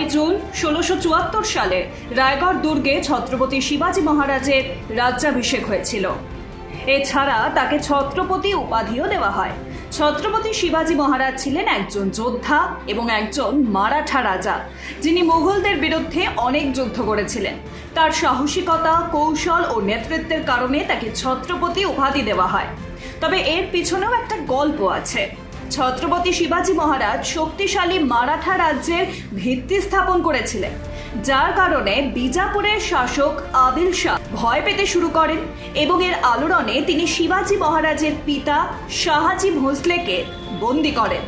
ছয় জুন ষোলোশো চুয়াত্তর সালে রায়গড় দুর্গে ছত্রপতি শিবাজী মহারাজের রাজ্যাভিষেক হয়েছিল। এছাড়া তাকে ছত্রপতি উপাধিও দেওয়া হয়। ছত্রপতি শিবাজী মহারাজ ছিলেন একজন যোদ্ধা এবং একজন মারাঠা রাজা, যিনি মুঘলদের বিরুদ্ধে অনেক যুদ্ধ করেছিলেন। তার সাহসিকতা, কৌশল ও নেতৃত্বের কারণে তাকে ছত্রপতি উপাধি দেওয়া হয়। তবে এর পিছনেও একটা গল্প আছে। ছত্রপতি শিবাজী মহারাজ শক্তিশালী মারাঠা রাজ্যের ভিত্তি স্থাপন করেছিলেন। যার কারণে বিজাপুরের শাসক আদিল শাহ ভয় পেতে শুরু করেন এবং এর আলোড়নে তিনি শিবাজী মহারাজের পিতা শাহাজি ভোসলেকে বন্দি করেন।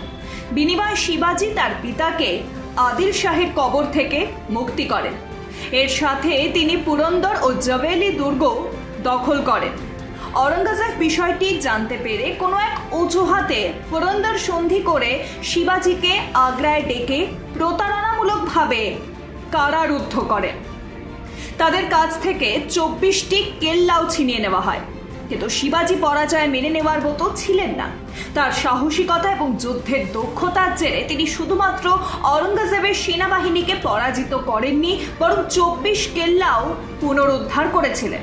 বিনিময়ে শিবাজী তার পিতাকে আদিল শাহের কবর থেকে মুক্তি করেন। এর সাথে তিনি পুরন্দর ও জবেলি দুর্গ দখল করেন। অরঙ্গজেব বিষয়টি জানতে পেরে কোনো এক অজুহাতে পুরন্দর সন্ধি করে শিবাজিকে আগ্রায় ডেকে প্রতারণামূলকভাবে কারারুদ্ধ করেন। তাদের কাছ থেকে চব্বিশটি কেল্লাও ছিনিয়ে নেওয়া হয়। কিন্তু শিবাজি পরাজয় মেনে নেওয়ার মতো ছিলেন না। তার সাহসিকতা এবং যুদ্ধের দক্ষতার জেরে তিনি শুধুমাত্র অরঙ্গজেবের সেনাবাহিনীকে পরাজিত করেননি, বরং চব্বিশ কেল্লাও পুনরুদ্ধার করেছিলেন।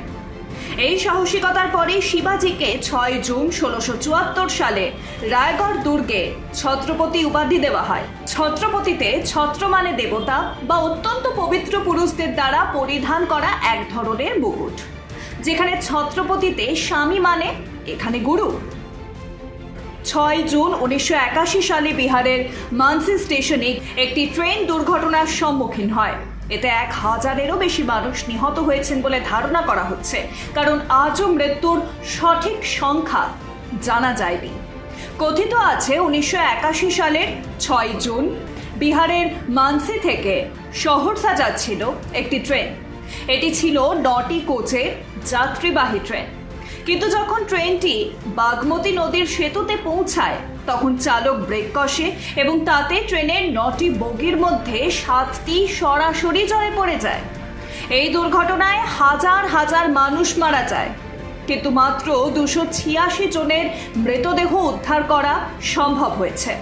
এই সাহসিকতার পরে শিবাজিকে ছয় জুন ষোলোশো চুয়াত্তর সালে রায়গড় দুর্গে ছত্রপতি উপাধি দেওয়া হয়। ছত্রপতিতে ছত্র মানে দেবতা বা অত্যন্ত পবিত্র পুরুষদের দ্বারা পরিধান করা এক ধরনের মুকুট। যেখানে ছত্রপতিতে স্বামী মানে এখানে গুরু। ছয় জুন উনিশশো একাশি সালে বিহারের মানসি স্টেশনে একটি ট্রেন দুর্ঘটনার সম্মুখীন হয়। এতে এক হাজারেরও বেশি মানুষ নিহত হয়েছেন বলে ধারণা করা হচ্ছে। কারণ আজও মৃত্যুর সঠিক সংখ্যা জানা যায়নি। কথিত আছে, উনিশশো একাশি সালের ছয় জুন বিহারের মানসি থেকে শহরসা যাচ্ছিল একটি ট্রেন। এটি ছিল নটি কোচের যাত্রীবাহী ট্রেন। কিন্তু যখন ট্রেনটি বাগমতী নদীর সেতুতে পৌঁছায় তখন চালক ব্রেক কষে এবং তাতে ট্রেনের নটি বগির মধ্যে সাতটি সরাসরি জলে পড়ে যায়। এই দুর্ঘটনায় হাজার হাজার মানুষ মারা যায়। কিন্তু মাত্র দুশো ছিয়াশি জনের মৃতদেহ উদ্ধার করা সম্ভব হয়েছে।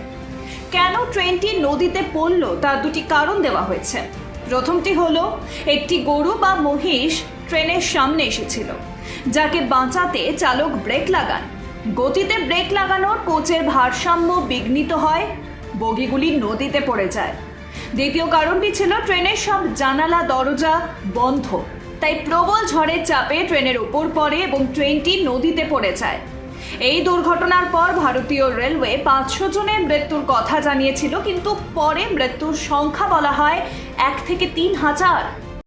কেন ট্রেনটি নদীতে পড়ল তার দুটি কারণ দেওয়া হয়েছে। প্রথমটি হলো, একটি গরু বা মহিষ ট্রেনের সামনে এসেছিল, যাকে বাঁচাতে চালক ব্রেক লাগান। গতিতে ব্রেক লাগানোর কোচের ভারসাম্য বিঘ্নিত হয়, বগিগুলি নদীতে পড়ে যায়। দ্বিতীয় কারণটি ছিল ট্রেনের সব জানালা, দরজা বন্ধ। তাই প্রবল ঝড়ের চাপে ট্রেনের ওপর পড়ে এবং ট্রেনটি নদীতে পড়ে যায়। এই দুর্ঘটনার পর ভারতীয় রেলওয়ে পাঁচশো জনের মৃত্যুর কথা জানিয়েছিল, কিন্তু পরে মৃত্যুর সংখ্যা বলা হয় এক থেকে তিন হাজার।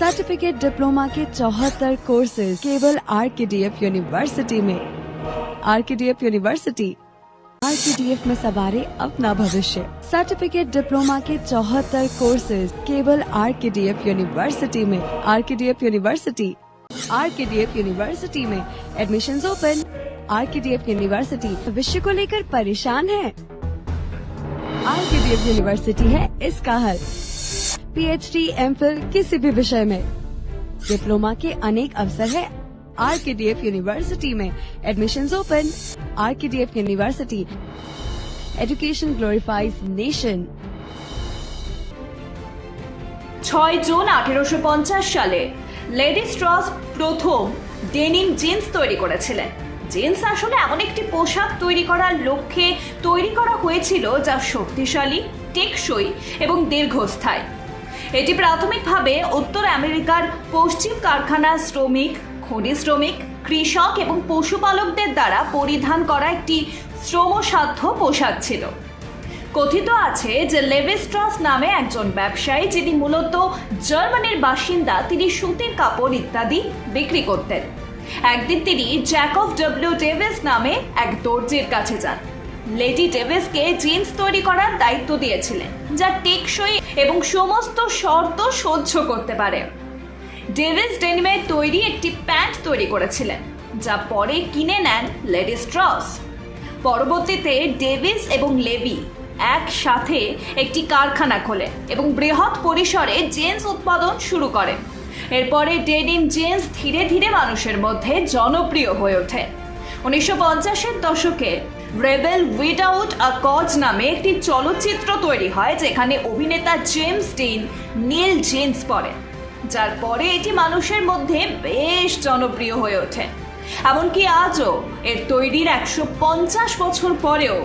सर्टिफिकेट डिप्लोमा के चौहत्तर कोर्सेज केवल R K D F university में। R K D F university R K D F में सवारे अपना भविष्य। सर्टिफिकेट डिप्लोमा के चौहत्तर कोर्सेज केवल R K D F university में। R K D F university R K D F university में। Admission open R K D F university भविष्य को लेकर परेशान है। R K D F university है इसका हल। पीएचडी एमफिल किसी भी विषय में डिप्लोमा के अनेक अवसर है R K D F university में admission open R K D F university education glorifies nation ছয় জুন আঠেরোশো পঞ্চাশ সালে লেডি স্ট্রস প্রথম ডেনিম জিন্স তৈরি করেছিলেন জিন্স আসলে এমন একটি পোশাক তৈরি করার লক্ষ্যে তৈরি করা হয়েছিল যা শক্তিশালী টেকসই এবং দীর্ঘস্থায়ী এটি প্রাথমিকভাবে উত্তর আমেরিকার পশ্চিম কারখানা শ্রমিক খনি শ্রমিক, কৃষক এবং পশুপালকদের দ্বারা পরিধান করা একটি শ্রমসাধ্য পোশাক ছিল। কথিত আছে যে লেভিস্ট্রস নামে একজন ব্যবসায়ী যিনি মূলত জার্মানির বাসিন্দা, তিনি সুতির কাপড় ইত্যাদি বিক্রি করতেন। একদিন তিনি জ্যাকব ডব্লিউ ডেভিস নামে এক দর্জির কাছে যান। লেডি ডেভিসকে জিন্স তৈরি করার দায়িত্ব দিয়েছিলেন, যা টেকসই এবং সমস্ত শর্ত সহ্য করতে পারে। ডেভিস ডেনিমের তৈরি একটি প্যান্ট তৈরি করেছিলেন, যা পরে কিনে নেন লেডি স্ট্রস। পরবর্তীতে ডেভিস এবং লেভি একসাথে একটি কারখানা খোলে এবং বৃহৎ পরিসরে জেন্স উৎপাদন শুরু করে। এরপরে ডেনিম জেন্স ধীরে ধীরে মানুষের মধ্যে জনপ্রিয় হয়ে ওঠে। উনিশশো পঞ্চাশের দশকে রেবেল উইদাউট আ কজ নামে একটি চলচ্চিত্র তৈরি হয়, যেখানে অভিনেতা জেমস ডিন নীল জিন্স পরেন যার পরে এটি মানুষের মধ্যে বেশ জনপ্রিয় হয়ে ওঠে। এমনকি আজও এর তৈরির একশো পঞ্চাশ বছর পরেও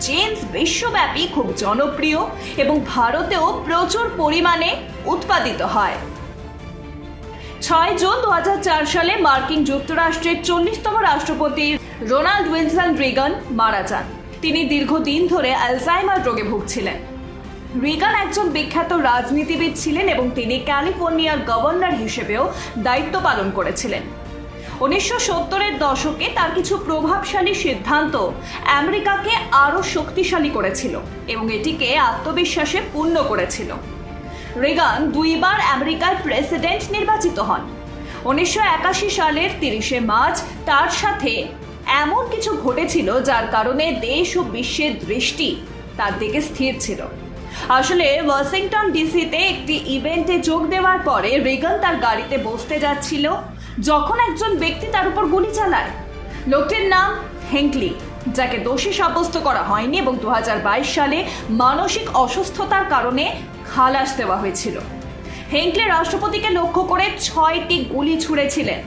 জিন্স বিশ্বব্যাপী খুব জনপ্রিয় এবং ভারতেও প্রচুর পরিমাণে উৎপাদিত হয়। ছয় জুন দু হাজার চার সালে মার্কিন যুক্তরাষ্ট্রের চল্লিশতম রাষ্ট্রপতি রোনাল্ড উইলসন রিগান মারা যান। তিনি দীর্ঘদিন ধরে অ্যালজাইমার রোগে ভুগছিলেন। রিগান একজন বিখ্যাত রাজনীতিবিদ ছিলেন এবং তিনি ক্যালিফোর্নিয়ার গভর্নর হিসেবেও দায়িত্ব পালন করেছিলেন। উনিশশো সত্তরের দশকে তার কিছু প্রভাবশালী সিদ্ধান্ত আমেরিকাকে আরও শক্তিশালী করেছিল এবং এটিকে আত্মবিশ্বাসে পূর্ণ করেছিল। রেগান দুইবার আমেরিকার প্রেসিডেন্ট নির্বাচিত হন। উনিশশো একাশি সালের তিরিশে মার্চ তার সাথে এমন কিছু ঘটেছিল যার কারণে দেশ ও বিশ্বের দৃষ্টি তার দিকে স্থির ছিল। আসলে ওয়াশিংটন ডিসিতে একটি ইভেন্টে যোগ দেওয়ার পরে রেগান তার গাড়িতে বসতে যাচ্ছিল, যখন একজন ব্যক্তি তার উপর গুলি চালায়। লোকটির নাম হেঙ্কলি। যাকে দোষী সাব্যস্ত করা হয়নি এবং দু হাজার বাইশ সালে মানসিক অসুস্থতার কারণে খালাস দেওয়া হয়েছিল। হেঙ্কলে রাষ্ট্রপতিকে লক্ষ্য করে ছয়টি গুলি ছুঁড়েছিলেন,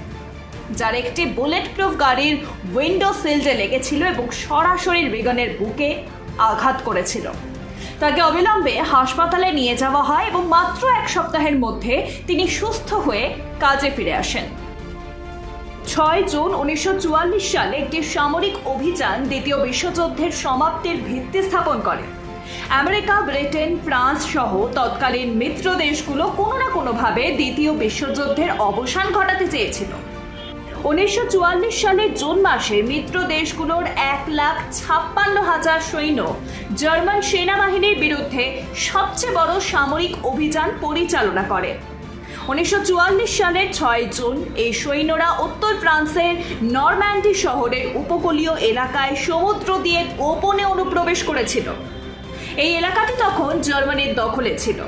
যার একটি বুলেট প্রুফ গাড়ির উইন্ডো সিলডে লেগেছিল এবং সরাসরি রিগানের বুকে আঘাত করেছিল। তাকে অবিলম্বে হাসপাতালে নিয়ে যাওয়া হয় এবং মাত্র এক সপ্তাহের মধ্যে তিনি সুস্থ হয়ে কাজে ফিরে আসেন। ছয় জুন উনিশশো চুয়াল্লিশ সালে একটি সামরিক অভিযান দ্বিতীয় বিশ্বযুদ্ধের সমাপ্তির ভিত্তি স্থাপন করে। আমেরিকা, ব্রিটেন, ফ্রান্স সহ তৎকালীন মিত্র দেশগুলো কোনো না কোনোভাবে দ্বিতীয় বিশ্বযুদ্ধের অবসান ঘটাতে চেয়েছিল। উনিশশো চুয়াল্লিশ সালের জুন মাসে মিত্র দেশগুলোর এক লাখ ছাপ্পান্ন হাজার সৈন্য জার্মান সেনাবাহিনীর বিরুদ্ধে সবচেয়ে বড় সামরিক অভিযান পরিচালনা করে। উনিশশো চুয়াল্লিশ সালের ছয় জুন এই সৈন্যরা উত্তর ফ্রান্সের নরম্যান্ডি শহরের উপকূলীয় এলাকায় সমুদ্র দিয়ে গোপনে অনুপ্রবেশ করেছিল। এই এলাকাটি তখন জার্মানির দখলে ছিল।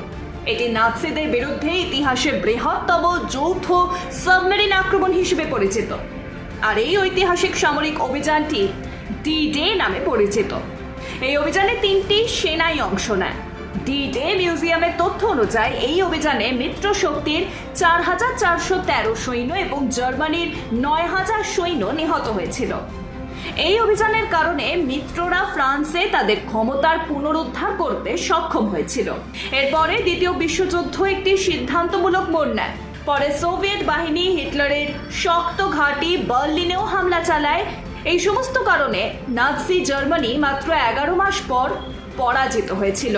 এটি নাৎসিদের বিরুদ্ধে ইতিহাসে বৃহত্তম যৌথ সাবমেরিন আক্রমণ হিসেবে পরিচিত। আর এই ঐতিহাসিক সামরিক অভিযানটি ডি ডে নামে পরিচিত। এই অভিযানে তিনটি সেনাই অংশ নেয়। ডি ডে মিউজিয়ামের তথ্য অনুযায়ী, এই অভিযানে মিত্র শক্তির চার হাজার চারশো তেরো সৈন্য এবং জার্মানির নয় হাজার সৈন্য নিহত হয়েছিল। এই অভিযানের কারণে মিত্ররা ফ্রান্সে তাদের ক্ষমতার পুনরুদ্ধার করতে সক্ষম হয়েছিল। এরপরে দ্বিতীয় বিশ্বযুদ্ধ একটি সিদ্ধান্তমূলক মোড় নেয় পরে সোভিয়েত বাহিনী হিটলারের শক্ত ঘাঁটি বার্লিনেও হামলা চালায়। এই সমস্ত কারণে নাৎসি জার্মানি মাত্র এগারো মাস পর পরাজিত হয়েছিল।